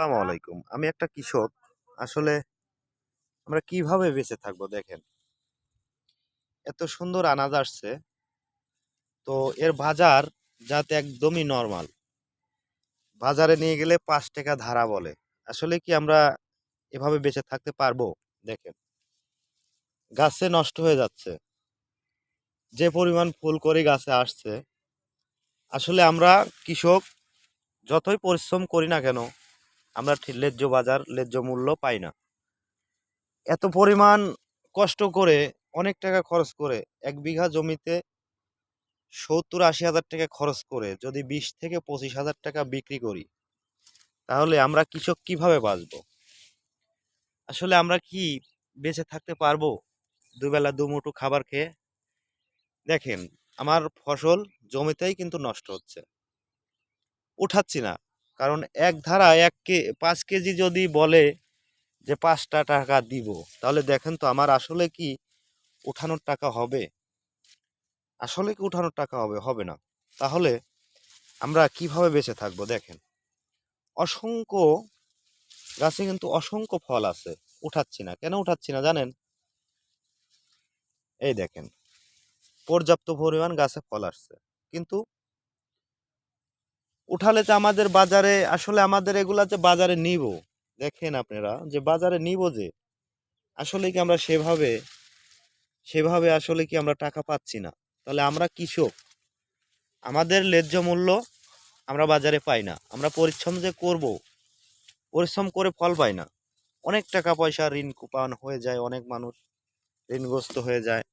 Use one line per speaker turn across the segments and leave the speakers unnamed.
আসসালামু আলাইকুম। আমি একটা কৃষক। আসলে আমরা কীভাবে বেঁচে থাকব দেখেন? এত সুন্দর আনাজ আসছে। তো এর বাজার যাতে একদমই নর্মাল। বাজারে নিয়ে গেলে পাঁচ টাকা ধারা বলে। আসলে কি আমরা এভাবে বেঁচে থাকতে পারব? দেখেন। গাছে নষ্ট হয়ে যাচ্ছে। যে পরিমাণ ফুল করে গাছে আসছে। আসলে আমরা কৃষক যতই পরিশ্রম করি না কেন আমরা ঠিক ন্যায্য বাজার ন্যায্য মূল্য পাই না। এত পরিমাণ কষ্ট করে, অনেক টাকা খরচ করে, এক বিঘা জমিতে সত্তর আশি হাজার টাকা খরচ করে যদি বিশ থেকে পঁচিশ হাজার টাকা বিক্রি করি, তাহলে আমরা কৃষক কীভাবে বাঁচবো? আসলে আমরা কি বেঁচে থাকতে পারব? দুবেলা দুমুঠো খাবার খেয়ে? দেখেন, আমার ফসল জমিতেই কিন্তু নষ্ট হচ্ছে। উঠাচ্ছি না। কারণ এক ধারা এক কে, পাঁচ কেজি যদি বলে যে পাঁচটা টাকা দিব, তাহলে দেখেন তো আমার আসলে কি উঠানোর টাকা হবে? আসলে কি উঠানোর টাকা হবে? হবে না। তাহলে আমরা কীভাবে বেঁচে থাকব দেখেন? অসংখ্য গাছে কিন্তু অসংখ্য ফল আছে, উঠাচ্ছি না। কেন উঠাচ্ছি না জানেন? এই দেখেন, পর্যাপ্ত পরিমাণ গাছে ফল আসছে। কিন্তু উঠালে তো আমাদের বাজারে, আসলে আমাদের এগুলা যে বাজারে নিব, দেখেন আপনারা, যে বাজারে নিব যে, আসলে কি আমরা সেভাবে সেভাবে আসলে কি আমরা টাকা পাচ্ছি না? তাহলে আমরা কৃষক, আমাদের ন্যায্য মূল্য আমরা বাজারে পাই না। আমরা পরিশ্রম যে করব, পরিশ্রম করে ফল পাই না। অনেক টাকা পয়সা ঋণ কুপান হয়ে যায়, অনেক মানুষ ঋণগ্রস্ত হয়ে যায়।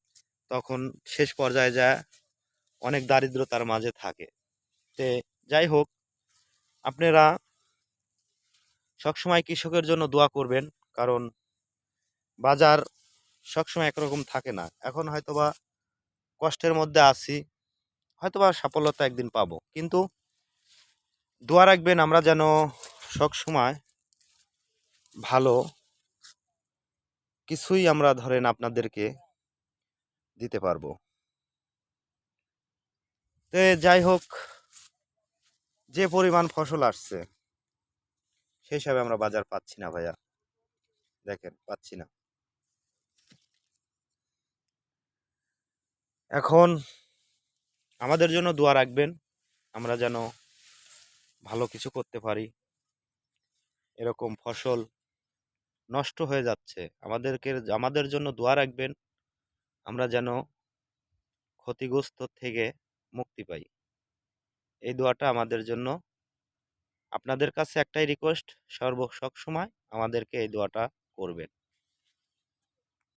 তখন শেষ পর্যায়ে যায়, অনেক দারিদ্রতার মাঝে থাকে। তে যাই হোক, আপনারা সবসময় কৃষকের জন্য দোয়া করবেন, কারণ বাজার সবসময় একরকম থাকে না। এখন হয়তোবা কষ্টের মধ্যে আছি, হয়তোবা সাফল্যতা একদিন পাব। কিন্তু দোয়া রাখবেন, আমরা যেন সবসময় ভালো কিছুই আমরা ধরেন আপনাদেরকে দিতে পারব। তে যাই হোক যে পরিমাণ ফসল আসছে সেই হিসাবে আমরা বাজার পাচ্ছি না ভাইয়া। দেখেন, পাচ্ছি না। এখন আমাদের জন্য দোয়া রাখবেন, আমরা যেন ভালো কিছু করতে পারি। এরকম ফসল নষ্ট হয়ে যাচ্ছে, আমাদেরকে, আমাদের জন্য দোয়া রাখবেন, আমরা যেন ক্ষতিগ্রস্ত থেকে মুক্তি পাই। এই দোয়াটা আমাদের জন্য। আপনাদের কাছে একটাই রিকোয়েস্ট সর্ব সব সময় আমাদেরকে এই দোয়াটা করবেন।